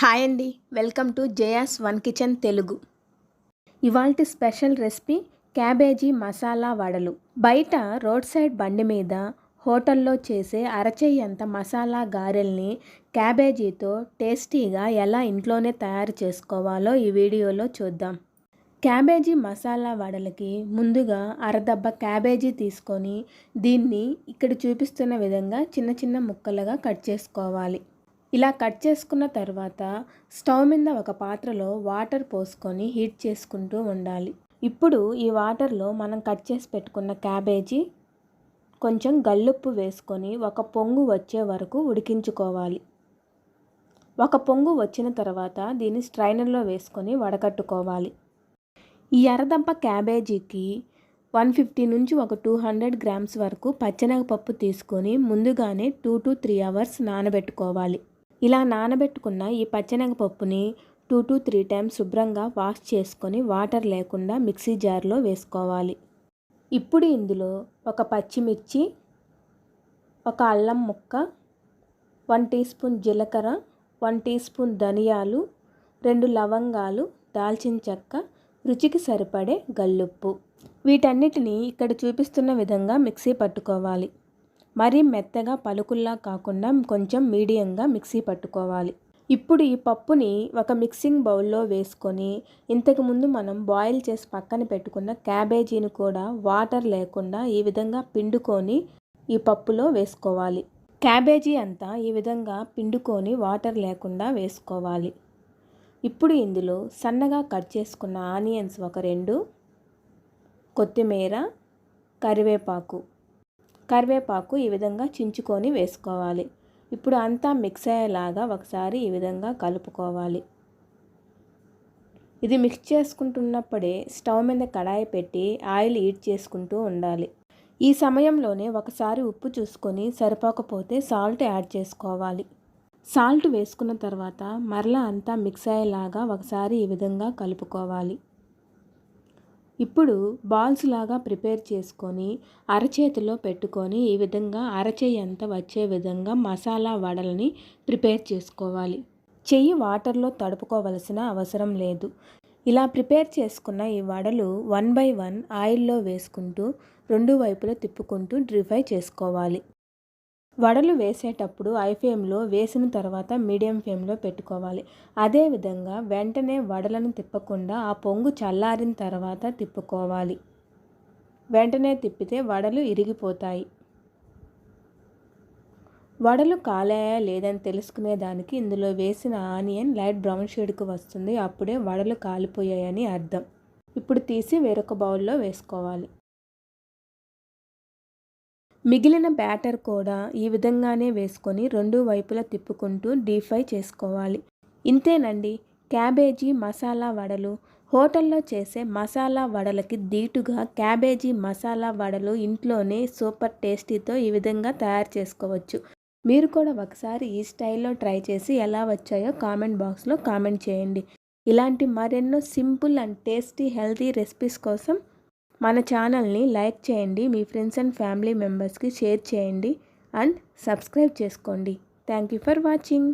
Hi అండి. Welcome to Jaya's one kitchen Telugu. ఇవాల్టి special recipe cabbage masala వడలు. బయట రోడ్ సైడ్ బండి మీద హోటల్లో చేసే అరచేయంత మసాలా గారెల్ని క్యాబేజీతో టేస్టీగా ఎలా ఇంట్లోనే తయారు చేసుకోవాలో ఈ వీడియోలో చూద్దాం. క్యాబేజీ మసాలా వడలకి ముందుగా అరదబ్బ క్యాబేజీ తీసుకొని దీన్ని ఇక్కడ చూపిస్తున్న విధంగా చిన్న చిన్న ముక్కలుగా కట్ చేసుకోవాలి. ఇలా కట్ చేసుకున్న తర్వాత స్టవ్ మీద ఒక పాత్రలో వాటర్ పోసుకొని హీట్ చేసుకుంటూ ఉండాలి. ఇప్పుడు ఈ వాటర్లో మనం కట్ చేసి పెట్టుకున్న క్యాబేజీ కొంచెం గల్లుప్పు వేసుకొని ఒక పొంగు వచ్చే వరకు ఉడికించుకోవాలి. ఒక పొంగు వచ్చిన తర్వాత దీన్ని స్ట్రైనర్లో వేసుకొని వడకట్టుకోవాలి. ఈ ఎర్రదంప క్యాబేజీకి వన్ ఫిఫ్టీ నుంచి ఒక టూ హండ్రెడ్ గ్రామ్స్ వరకు పచ్చనగపప్పు తీసుకొని ముందుగానే టూ టు త్రీ అవర్స్ నానబెట్టుకోవాలి. ఇలా నానబెట్టుకున్న ఈ పచ్చెనగపప్పుని టూ టు త్రీ టైమ్స్ శుభ్రంగా వాష్ చేసుకొని వాటర్ లేకుండా మిక్సీ జార్లో వేసుకోవాలి. ఇప్పుడు ఇందులో ఒక పచ్చిమిర్చి ఒక అల్లం ముక్క వన్ టీ స్పూన్ జీలకర్ర వన్ టీ స్పూన్ ధనియాలు రెండు లవంగాలు దాల్చిన చెక్క రుచికి సరిపడే గల్లుప్పు. వీటన్నిటిని ఇక్కడ చూపిస్తున్న విధంగా మిక్సీ పట్టుకోవాలి. మరీ మెత్తగా పలుకుల్లా కాకుండా కొంచెం మీడియంగా మిక్సీ పట్టుకోవాలి. ఇప్పుడు ఈ పప్పుని ఒక మిక్సింగ్ బౌల్లో వేసుకొని ఇంతకుముందు మనం బాయిల్ చేసి పక్కన పెట్టుకున్న క్యాబేజీని కూడా వాటర్ లేకుండా ఈ విధంగా పిండుకొని ఈ పప్పులో వేసుకోవాలి. క్యాబేజీ అంతా ఈ విధంగా పిండుకొని వాటర్ లేకుండా వేసుకోవాలి. ఇప్పుడు ఇందులో సన్నగా కట్ చేసుకున్న ఆనియన్స్ ఒక రెండు కొత్తిమీర కరివేపాకు కరివేపాకు ఈ విధంగా చించుకొని వేసుకోవాలి. ఇప్పుడు అంతా మిక్స్ అయ్యేలాగా ఒకసారి ఈ విధంగా కలుపుకోవాలి. ఇది మిక్స్ చేసుకుంటున్నప్పుడే స్టవ్ మీద కడాయి పెట్టి ఆయిల్ హీట్ చేసుకుంటూ ఉండాలి. ఈ సమయంలోనే ఒకసారి ఉప్పు చూసుకొని సరిపోకపోతే సాల్ట్ యాడ్ చేసుకోవాలి. సాల్ట్ వేసుకున్న తర్వాత మరలా అంతా మిక్స్ అయ్యేలాగా ఒకసారి ఈ విధంగా కలుపుకోవాలి. ఇప్పుడు బాల్స్ లాగా ప్రిపేర్ చేసుకొని అరచేతిలో పెట్టుకొని ఈ విధంగా అరచేయి వచ్చే విధంగా మసాలా వడలని ప్రిపేర్ చేసుకోవాలి. చెయ్యి వాటర్లో తడుపుకోవలసిన అవసరం లేదు. ఇలా ప్రిపేర్ చేసుకున్న ఈ వడలు వన్ బై వన్ ఆయిల్లో వేసుకుంటూ రెండు వైపులా తిప్పుకుంటూ డ్రిఫై చేసుకోవాలి. వడలు వేసేటప్పుడు ఐ ఫ్లేమ్లో వేసిన తర్వాత మీడియం ఫ్లేమ్లో పెట్టుకోవాలి. అదేవిధంగా వెంటనే వడలను తిప్పకుండా ఆ పొంగు చల్లారిన తర్వాత తిప్పుకోవాలి. వెంటనే తిప్పితే వడలు ఇరిగిపోతాయి. వడలు కాలాయా లేదని తెలుసుకునేదానికి ఇందులో వేసిన ఆనియన్ లైట్ బ్రౌన్ షేడ్కి వస్తుంది. అప్పుడే వడలు కాలిపోయాయని అర్థం. ఇప్పుడు తీసి వేరొక బౌల్లో వేసుకోవాలి. మిగిలిన బ్యాటర్ కూడా ఈ విధంగానే వేసుకొని రెండు వైపులా తిప్పుకుంటూ డీప్ ఫ్రై చేసుకోవాలి. ఇంతేనండి క్యాబేజీ మసాలా వడలు. హోటల్లో చేసే మసాలా వడలకి దీటుగా క్యాబేజీ మసాలా వడలు ఇంట్లోనే సూపర్ టేస్టీతో ఈ విధంగా తయారు చేసుకోవచ్చు. మీరు కూడా ఒకసారి ఈ స్టైల్లో ట్రై చేసి ఎలా వచ్చాయో కామెంట్ బాక్స్లో కామెంట్ చేయండి. ఇలాంటి మరెన్నో simple and tasty healthy recipes కోసం మన ఛానల్ని లైక్ చేయండి మీ ఫ్రెండ్స్ అండ్ ఫ్యామిలీ మెంబర్స్కి షేర్ చేయండి అండ్ సబ్స్క్రైబ్ చేసుకోండి. Thank you for watching.